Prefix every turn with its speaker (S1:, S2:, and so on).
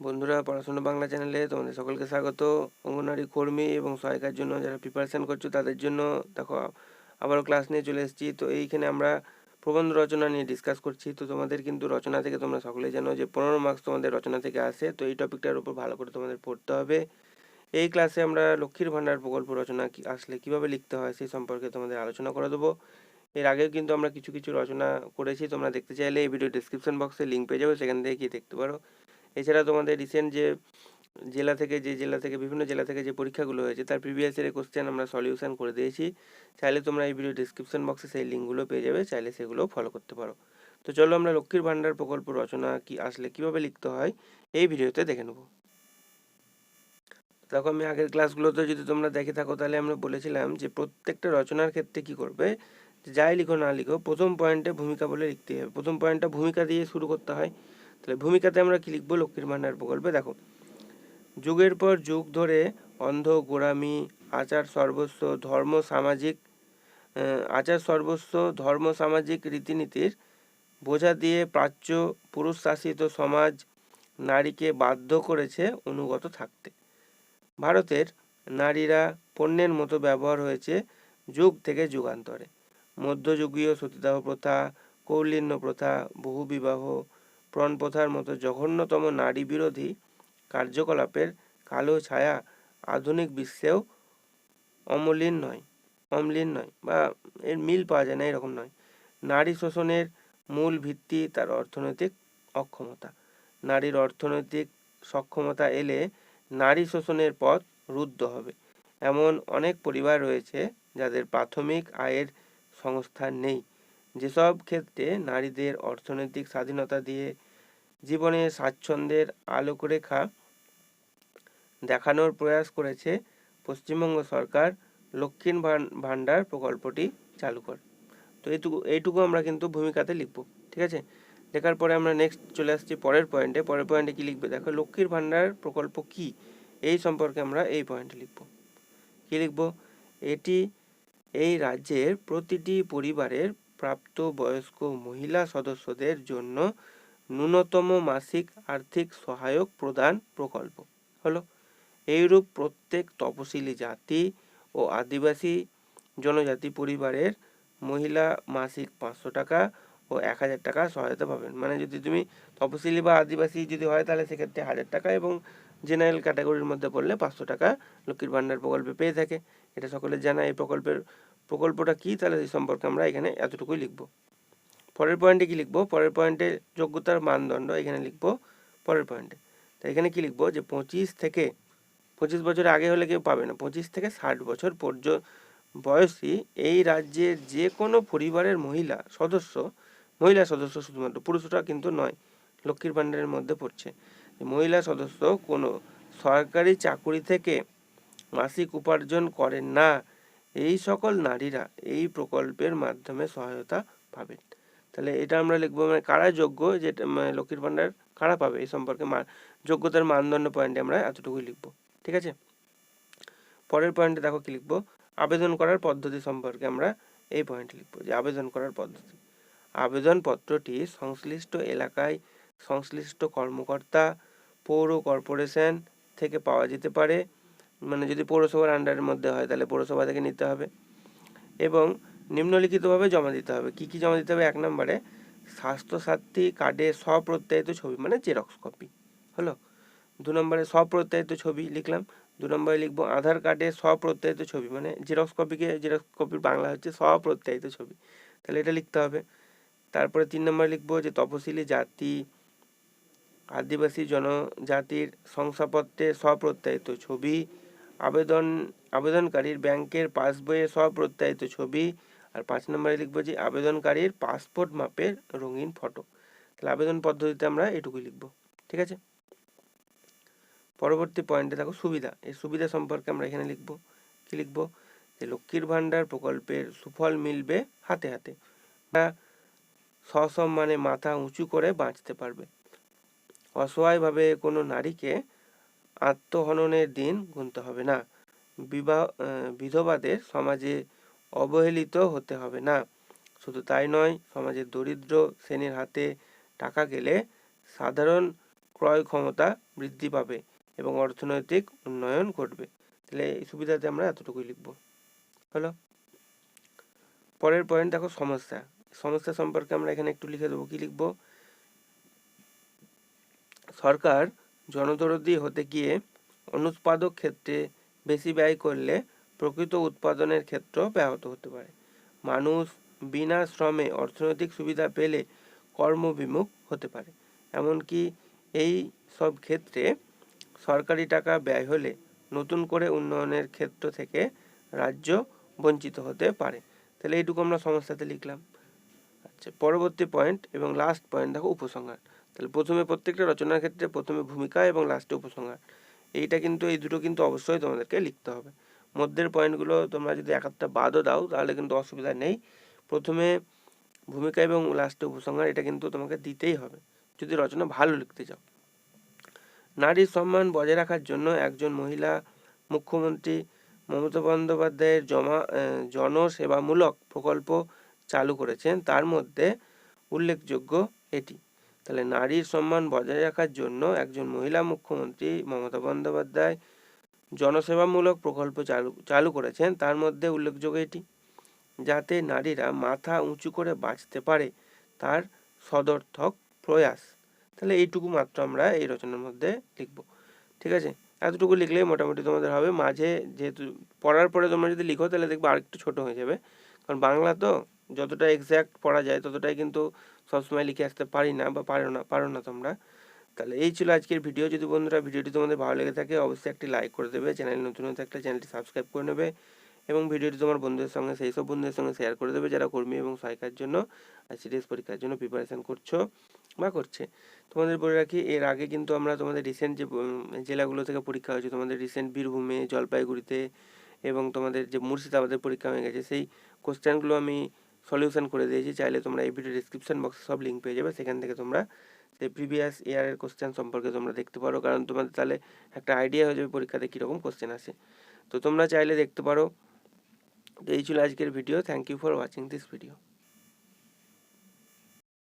S1: বন্ধুরা, পড়াশোনা বাংলা চ্যানেলে তোমাদের সকলকে স্বাগত। অঙ্গনারী কর্মী এবং সহায়িকার জন্য যারা প্রিপারেশান করছ তাদের জন্য দেখো, আবারও ক্লাস নিয়ে চলে এসেছি। তো এইখানে আমরা প্রবন্ধ রচনা নিয়ে ডিসকাস করছি। তো তোমাদের কিন্তু রচনা থেকে তোমরা সকলে জানো যে পনেরো মার্কস তোমাদের রচনা থেকে আসে। তো এই টপিকটার উপর ভালো করে তোমাদের পড়তে হবে। এই ক্লাসে আমরা লক্ষ্মীর ভাণ্ডার প্রকল্প রচনা কি, আসলে কীভাবে লিখতে হয় সেই সম্পর্কে তোমাদের আলোচনা করে দেবো। এর আগেও কিন্তু আমরা কিছু কিছু রচনা করেছি। তোমরা দেখতে চাইলে এই ভিডিও ডিসক্রিপশন বক্সে লিঙ্ক পেয়ে যাবে। সেখান থেকে গিয়ে দেখতে পারো। এছাড়া তোমাদের রিসেন্ট যে জেলা থেকে যে জেলা থেকে বিভিন্ন জেলা থেকে যে পরীক্ষাগুলো হয়েছে, তার প্রিভিয়াস ইয়ারের কোশ্চেন আমরা সলিউশন করে দিয়েছি। চাইলে তোমরা এই ভিডিও ডিসক্রিপশন বক্সে সেই লিঙ্কগুলো পেয়ে যাবে, চাইলে সেগুলো ফলো করতে পারো। তো চলো আমরা লক্ষ্মীর ভাণ্ডার প্রকল্প রচনা কি আসলে কীভাবে লিখতে হয়, এই ভিডিওতে দেখে নেব। দেখো, আমি আগের ক্লাসগুলোতে যদি তোমরা দেখে থাকো, তাহলে আমরা বলেছিলাম যে প্রত্যেকটা রচনার ক্ষেত্রে কি করবে যাই লিখো না লিখো, প্রথম পয়েন্টে ভূমিকা বলে লিখতে হবে। প্রথম পয়েন্টটা ভূমিকা দিয়ে শুরু করতে হয়। তাহলে ভূমিকাতে আমরা কি লিখব? লক্ষ্মীর ভাণ্ডার প্রকল্পে। দেখো, যুগের পর যুগ ধরে অন্ধ, গোড়ামি, আচার সর্বস্ব, ধর্ম সামাজিক আচার সর্বস্ব, ধর্ম সামাজিক রীতিনীতির বোঝা দিয়ে প্রাচ্য পুরুষ শাসিত সমাজ নারীকে বাধ্য করেছে অনুগত থাকতে। ভারতের নারীরা পণ্যের মতো ব্যবহার হয়েছে যুগ থেকে যুগান্তরে। মধ্যযুগীয় সতীদাহ প্রথা, কৌলিন্য প্রথা, বহুবিবাহ প্রথার মতো জঘন্যতম নারী বিরোধী কার্যকলাপের কালো ছায়া আধুনিক বিশ্বেও অমলিন নয় অমলিন নয় বা এর মিল পাওয়া যায় না, এরকম নয়। নারী শোষণের মূল ভিত্তি তার অর্থনৈতিক অক্ষমতা। নারীর অর্থনৈতিক সক্ষমতা এলে নারী শোষণের পথ রুদ্ধ হবে। এমন অনেক পরিবার রয়েছে যাদের প্রাথমিক আয়ের সংস্থান নেই। যেসব ক্ষেত্রে নারীদের অর্থনৈতিক স্বাধীনতা দিয়ে জীবনে স্বাচ্ছন্দ্যের আলোকরেখা দেখানোর প্রয়াস করেছে পশ্চিমবঙ্গ সরকার লক্ষ্মীর ভাণ্ডার প্রকল্পটি চালু করে। তো এইটুকু এইটুকু আমরা কিন্তু ভূমিকাতে লিখব, ঠিক আছে? লেখার পরে আমরা নেক্সট চলে আসছি পরের পয়েন্টে পরের পয়েন্টে কি লিখবে? দেখো লক্ষ্মীর ভাণ্ডার প্রকল্প কি? এই সম্পর্কে আমরা এই পয়েন্টে লিখব। কি লিখব? এটি এই রাজ্যের প্রতিটি পরিবারের প্রাপ্ত বয়স্ক মহিলা সদস্যদের জন্য ন্যূনতম মাসিক আর্থিক সহায়ক প্রদান প্রকল্প। হলো, এইরূপ প্রত্যেক তপশিলি জাতি ও আদিবাসী জনজাতি পরিবারের মহিলা মাসিক পাঁচশো টাকা ও এক হাজার টাকা সহায়তা পাবেন। মানে যদি তুমি তপশিলি বা আদিবাসী যদি হয়, তাহলে সেক্ষেত্রে হাজার টাকা এবং জেনারেল ক্যাটাগরির মধ্যে পড়লে পাঁচশো টাকা লক্ষ্মীর ভাণ্ডার প্রকল্পে পেয়ে থাকে। এটা সকলের জানা, এই প্রকল্পের প্রকল্পটা কী, তাহলে এই সম্পর্কে আমরা এখানে এতটুকুই লিখব। পরের পয়েন্টে কি লিখব? পরের পয়েন্টে যোগ্যতার মানদণ্ড এখানে লিখব পরের পয়েন্টে তো এখানে কি লিখব? যে পঁচিশ থেকে, পঁচিশ বছর আগে হলে কেউ পাবে না। পঁচিশ থেকে ষাট বছর পর্যন্ত বয়সী এই রাজ্যের যে কোনো পরিবারের মহিলা সদস্য মহিলা সদস্য শুধুমাত্র, পুরুষরা কিন্তু নয়, লক্ষ্মীর ভাণ্ডারের মধ্যে পড়ছে। মহিলা সদস্য কোনো সরকারি চাকুরি থেকে মাসিক উপার্জন করেন না, এই সকল নারীরা এই প্রকল্পের মাধ্যমে সহায়তা পাবেন। তাহলে এটা আমরা লিখব মানে কারা যোগ্য যেটা মানে লক্ষ্মীর ভাণ্ডার কারা পাবে এই সম্পর্কে যোগ্যতার মানদণ্ড পয়েন্টে আমরা এতটুকুই লিখব, ঠিক আছে? পরের পয়েন্টে দেখো কি লিখব? আবেদন করার পদ্ধতি সম্পর্কে আমরা এই পয়েন্টে লিখব যে আবেদন করার পদ্ধতি। আবেদনপত্রটি সংশ্লিষ্ট এলাকায় সংশ্লিষ্ট কর্মকর্তা, পৌর কর্পোরেশন থেকে পাওয়া যেতে পারে। মানে যদি পৌরসভার আন্ডারের মধ্যে হয় তাহলে পৌরসভা থেকে নিতে হবে। এবং নিম্নলিখিতভাবে জমা দিতে হবে। কি কি জমা দিতে হবে? এক নম্বরে, স্বাস্থ্যসাথী কার্ডে স্বপ্রত্যায়িত ছবি মানে জেরক্স কপি হলো? দু নম্বরে, স্বপ্রত্যায়িত ছবি লিখলাম। দু নম্বরে লিখব, আধার কার্ডে স্বপ্রত্যায়িত ছবি মানে জেরক্স কপিকে জেরক্স কপির বাংলা হচ্ছে স্বপ্রত্যায়িত ছবি। তাহলে এটা লিখতে হবে। তারপরে তিন নম্বরে লিখব যে তপশিলি জাতি, আদিবাসী জনজাতির শংসাপত্রের স্বপ্রত্যায়িত ছবি, আবেদন, আবেদনকারীর ব্যাংকের পাসবইয়ের স্বপ্রত্যায়িত ছবি আর পাঁচ নম্বরে লিখব যে আবেদনকারীর পাসপোর্ট মাপের রঙিন ফটো। তাহলে আবেদন পদ্ধতিতে আমরা এটুকুই লিখব, ঠিক আছে? পরবর্তী পয়েন্টে দেখো সুবিধা। এই সুবিধা সম্পর্কে আমরা এখানে লিখব। কি লিখব? যে লক্ষ্মীর ভাণ্ডার প্রকল্পের সুফল মিলবে হাতে হাতে। সসম্মানে মাথা উঁচু করে বাঁচতে পারবে। অসহায়ভাবে কোনো নারীকে আত্মহননের দিন গুনতে হবে না। বিবাহ বিধবাদের সমাজে অবহেলিত হতে হবে না। শুধু তাই নয় সমাজের দরিদ্র শ্রেণির হাতে টাকা গেলে সাধারণ ক্রয় ক্ষমতা বৃদ্ধি পাবে এবং অর্থনৈতিক উন্নয়ন ঘটবে। তাহলে এই সুবিধাতে আমরা এতটুকুই লিখব। হলো, পরের পয়েন্ট দেখো সমস্যা। সমস্যা সম্পর্কে আমরা এখানে একটু লিখে দেবো। কি লিখব? সরকার জনদরদি হতে গিয়ে অনুৎপাদক ক্ষেত্রে বেশি ব্যয় করলে প্রকৃত উৎপাদনের ক্ষেত্র ব্যাহত হতে পারে। মানুষ বিনা শ্রমে অর্থনৈতিক সুবিধা পেলে কর্মবিমুখ হতে পারে। এমনকি এই সব ক্ষেত্রে সরকারি টাকা ব্যয় হলে নতুন করে উন্নয়নের ক্ষেত্র থেকে রাজ্য বঞ্চিত হতে পারে। তাহলে এইটুকু আমরা সমস্যাতে লিখলাম। আচ্ছা পরবর্তী পয়েন্ট এবং লাস্ট পয়েন্ট দেখো উপসংহার। তাহলে প্রথমে প্রত্যেকটা রচনার ক্ষেত্রে প্রথমে ভূমিকা এবং লাস্টে উপসংহার। এইটা কিন্তু, এই দুটো কিন্তু অবশ্যই তোমাদেরকে লিখতে হবে। মধ্যের পয়েন্টগুলো তোমরা যদি এক একটা বাদও দাও, তাহলে কিন্তু অসুবিধা নেই। প্রথমে ভূমিকা এবং লাস্টে উপসংহার, এটা কিন্তু তোমাকে দিতেই হবে। যদি রচনা ভালো লিখতে চাও। নারীর সম্মান বজায় রাখার জন্য একজন মহিলা মুখ্যমন্ত্রী মমতা বন্দ্যোপাধ্যায়ের জমা জনসেবামূলক প্রকল্প চালু করেছেন। তার মধ্যে উল্লেখযোগ্য এটি। তাহলে নারীর সম্মান বজায় রাখার জন্য একজন মহিলা মুখ্যমন্ত্রী মমতা বন্দ্যোপাধ্যায় জনসেবামূলক প্রকল্প চালু চালু করেছেন। তার মধ্যে উল্লেখযোগ্য এটি, যাতে নারীরা মাথা উঁচু করে বাঁচতে পারে তার সদর্থক প্রয়াস। তাহলে এইটুকু মাত্র আমরা এই রচনার মধ্যে লিখব। ঠিক আছে? এতটুকু লিখলেই মোটামুটি তোমাদের হবে। মাঝে যেহেতু পড়ার পরে তোমরা যদি লিখো, তাহলে দেখবে আরেকটু ছোট হয়ে যাবে। কারণ বাংলা তো যতটা এক্স্যাক্ট পড়া যায়, ততটাই কিন্তু সবসময় লিখে আসতে পারি না বা পারো না পারো না তোমরা। তাহলে এই ছিল আজকের ভিডিও যদি বন্ধুরা ভিডিওটি তোমাদের ভালো লেগে থাকে, অবশ্যই একটি লাইক করে দেবে। চ্যানেল নতুন হয়ে থাকলে চ্যানেলটি সাবস্ক্রাইব করে নেবে এবং ভিডিওটি তোমার বন্ধুদের সঙ্গে, সেই সব বন্ধুদের সঙ্গে শেয়ার করে দেবে যারা কর্মী এবং সহায়িকার জন্য সিরিয়াস পরীক্ষার জন্য প্রিপারেশান করছ বা করছে। তোমাদের বলে রাখি, এর আগে কিন্তু আমরা তোমাদের রিসেন্ট যে জেলাগুলো থেকে পরীক্ষা হয়েছে, তোমাদের রিসেন্ট বীরভূমে, জলপাইগুড়িতে এবং তোমাদের যে মুর্শিদাবাদের পরীক্ষা হয়ে গেছে, সেই কোশ্চেনগুলো আমি সলিউশন করে দিয়েছি, চাইলে তোমরা এই ভিডিও ডিসক্রিপশন বক্সে সব লিঙ্ক পেয়ে যাবে, সেখান থেকে তোমরা সেই প্রিভিয়াস ইয়ারের কোশ্চেন সম্পর্কে তোমরা দেখতে পারো, কারণ তোমাদের তাহলে একটা আইডিয়া হয়ে যাবে পরীক্ষাতে কীরকম কোশ্চেন আসে। তো তোমরা চাইলে দেখতে পারো তো এই ছিল আজকের video thank you for watching this video